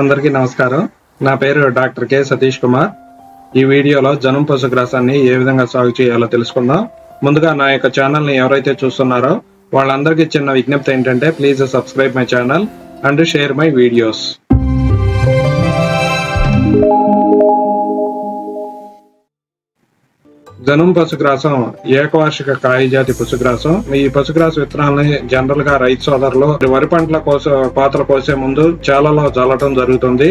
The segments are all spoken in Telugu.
అందరికీ నమస్కారం. నా పేరు డాక్టర్ కె సతీష్ కుమార్. ఈ వీడియోలో జనం పశుగ్రాసాన్ని ఏ విధంగా సాగు చేయాలో తెలుసుకుందాం. ముందుగా నా యొక్క ఛానల్ని ఎవరైతే చూస్తున్నారో వాళ్ళందరికీ చిన్న విజ్ఞప్తి ఏంటంటే please subscribe my channel and share my videos. జనం పశుగ్రాసం ఏకవార్షిక కాయ జాతి పశుగ్రాసం. ఈ పశుగ్రాస విత్తనాలని జనరల్గా రైతు సోదరులు వరి పంటల కోస పాత్ర కోసే ముందు చాలలో జల్లటం జరుగుతుంది.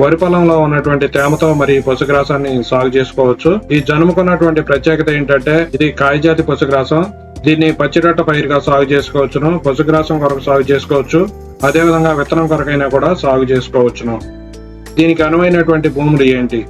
వరి పొలంలో ఉన్నటువంటి తేమతో మరి పశుగ్రాసాన్ని సాగు చేసుకోవచ్చు. ఈ జనుముకున్నటువంటి ప్రత్యేకత ఏంటంటే ఇది కాయజాతి పశుగ్రాసం. దీన్ని పచ్చిరొట్ట పైరుగా సాగు చేసుకోవచ్చును. పశుగ్రాసం కొరకు సాగు చేసుకోవచ్చు. అదే విధంగా విత్తనం కొరకైనా కూడా సాగు చేసుకోవచ్చును. దీనికి అనువైనటువంటి భూములు ఏంటి?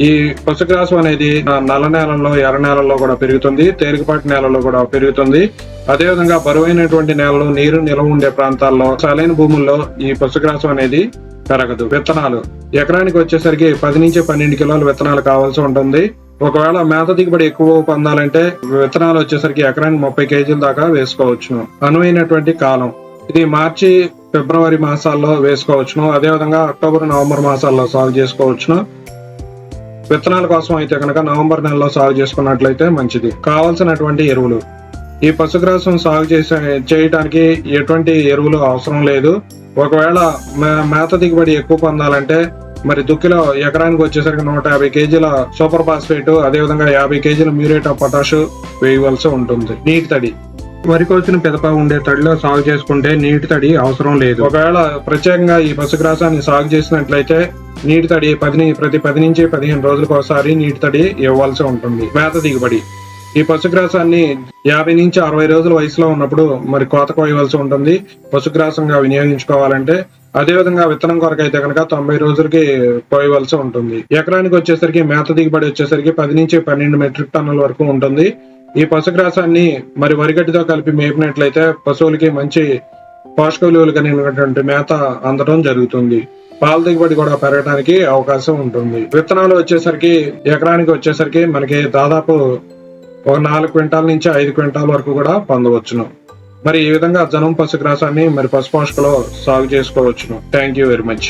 ఈ పశుగ్రాసం అనేది ఆ, నల్ల నేలల్లో ఎర్ర నేలల్లో కూడా పెరుగుతుంది తేలికపాటి నేలలో కూడా పెరుగుతుంది. అదే విధంగా బరువైనటువంటి నేలలు నీరు నిల్వ ఉండే ప్రాంతాల్లో సరైన భూముల్లో ఈ పశుగ్రాసం అనేది పెరగదు. విత్తనాలు. ఎకరానికి వచ్చేసరికి పది నుంచి పన్నెండు కిలోల విత్తనాలు కావాల్సి ఉంటుంది. ఒకవేళ మేత దిగుబడి ఎక్కువ పొందాలంటే విత్తనాలు వచ్చేసరికి ఎకరానికి ముప్పై కేజీల దాకా వేసుకోవచ్చును అనువైనటువంటి కాలం. ఇది మార్చి ఫిబ్రవరి మాసాల్లో వేసుకోవచ్చును. అదే విధంగా అక్టోబర్ నవంబర్ మాసాల్లో సాగు చేసుకోవచ్చును. విత్తనాల కోసం అయితే కనుక నవంబర్ నెలలో సాగు చేసుకున్నట్లయితే మంచిది. కావాల్సినటువంటి ఎరువులు. ఈ పశుగ్రాసం సాగు చేసే చేయడానికి ఎటువంటి ఎరువులు అవసరం లేదు. ఒకవేళ మేత దిగుబడి ఎక్కువ పొందాలంటే మరి దుక్కిలో ఎకరానికి వచ్చేసరికి నూట యాభై కేజీల సూపర్ ఫాస్ఫేట్ అదే విధంగా యాభై కేజీల మ్యూరేట్ ఆఫ్ పొటాష్ వేయవలసి ఉంటుంది. నీటి తడి. వరి కోసిన పిదప ఉండే తడిలో సాగు చేసుకుంటే నీటి తడి అవసరం లేదు. ఒకవేళ ప్రత్యేకంగా ఈ పశుగ్రాసాన్ని సాగు చేసినట్లయితే నీటి తడి పది ప్రతి పది నుంచి పదిహేను రోజులకు ఒకసారి నీటి తడి ఇవ్వాల్సి ఉంటుంది. మేత దిగుబడి. ఈ పశుగ్రాసాన్ని యాభై నుంచి అరవై రోజుల వయసులో ఉన్నప్పుడు మరి కోత కోయవలసి ఉంటుంది. పశుగ్రాసంగా వినియోగించుకోవాలంటే అదే విధంగా విత్తనం కొరకు అయితే కనుక తొంభై రోజులకి కోయవలసి ఉంటుంది. ఎకరానికి వచ్చేసరికి మేత దిగుబడి వచ్చేసరికి పది నుంచి పన్నెండు మెట్రిక్ టన్నుల వరకు ఉంటుంది. ఈ పశుగ్రాసాన్ని మరి వరిగడ్డితో కలిపి మేపినట్లయితే పశువులకి మంచి పోషక విలువలు కలిగినటువంటి మేత అందడం జరుగుతుంది. పాల దిగుబడి కూడా పెరగడానికి అవకాశం ఉంటుంది. విత్తనాలు వచ్చేసరికి ఎకరానికి వచ్చేసరికి మనకి దాదాపు ఒక నాలుగు క్వింటాల నుంచి ఐదు క్వింటాల వరకు కూడా పొందవచ్చును. మరి ఈ విధంగా జనం పశుగ్రాసాన్ని మరి పశుపోషకలో సాగు చేసుకోవచ్చును. Thank you very much